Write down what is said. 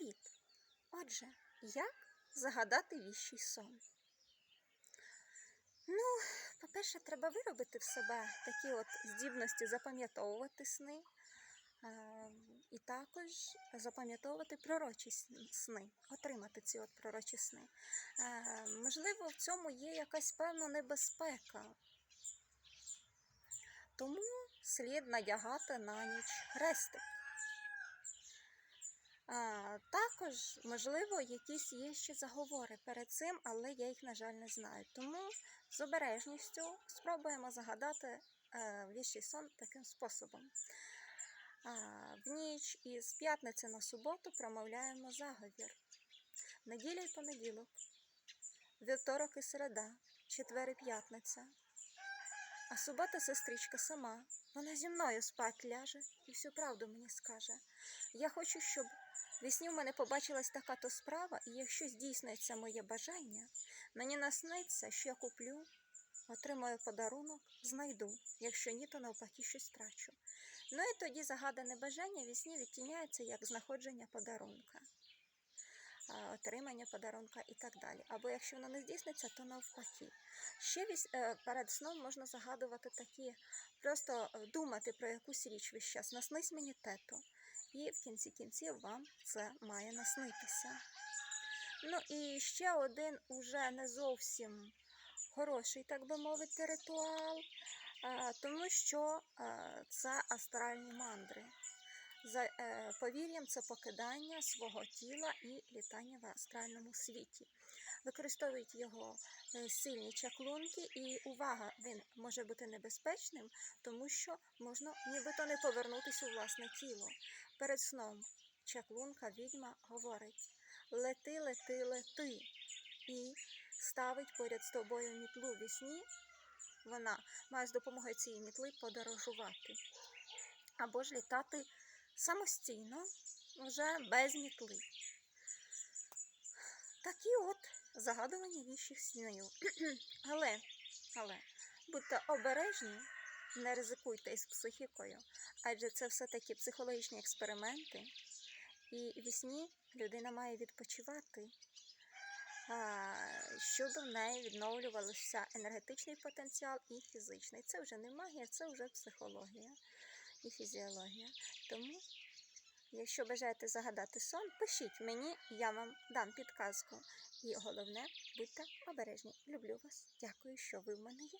Привіт! Отже, як загадати віщий сон? Ну, по-перше, треба виробити в себе такі от здібності запам'ятовувати сни, і також запам'ятовувати пророчі сни, отримати ці от пророчі сни. Можливо, в цьому є якась певна небезпека. Тому слід надягати на ніч хрестик. Також, можливо, якісь є ще заговори перед цим, але я їх, на жаль, не знаю. Тому з обережністю спробуємо загадати е, віщий сон таким способом. В ніч із п'ятниці на суботу промовляємо заговір. Неділя й понеділок, вівторок і середа, четвер і п'ятниця. А субота сестричка сама. Вона зі мною спать ляже і всю правду мені скаже. Я хочу, щоб вісні в мене побачилась така то справа, і якщо здійсниться моє бажання, мені насниться, що я куплю, отримаю подарунок, знайду. Якщо ні, то навпаки щось втрачу. Ну і тоді загадане бажання вісні відтіняється як знаходження подарунка, отримання подарунка і так далі. Або якщо воно не здійсниться, то навпаки. Ще е, перед сном можна загадувати такі, просто е, думати про якусь річ весь час. Наснись мені тето. І в кінці кінців вам це має наснитися. Ну і ще один уже не зовсім хороший, так би мовити, ритуал, тому що це астральні мандри. За е, повір'ям, це покидання свого тіла і літання в астральному світі. Використовують його е, сильні чаклунки, і увага, він може бути небезпечним, тому що можна нібито не повернутися у власне тіло. Перед сном чаклунка відьма говорить: лети, лети, лети. І ставить поряд з тобою мітлу в сні. Вона має з допомогою цієї мітли подорожувати. Або ж літати самостійно, вже без мітли. Такі от загадування віщих снів. але, але будьте обережні, не ризикуйте із психікою, адже це все-таки психологічні експерименти, і в сні людина має відпочивати, щоб в неї відновлювався енергетичний потенціал і фізичний. Це вже не магія, це вже психологія і фізіологія. Тому, якщо бажаєте загадати сон, пишіть мені, я вам дам підказку. І головне, будьте обережні. Люблю вас. Дякую, що ви в мене є.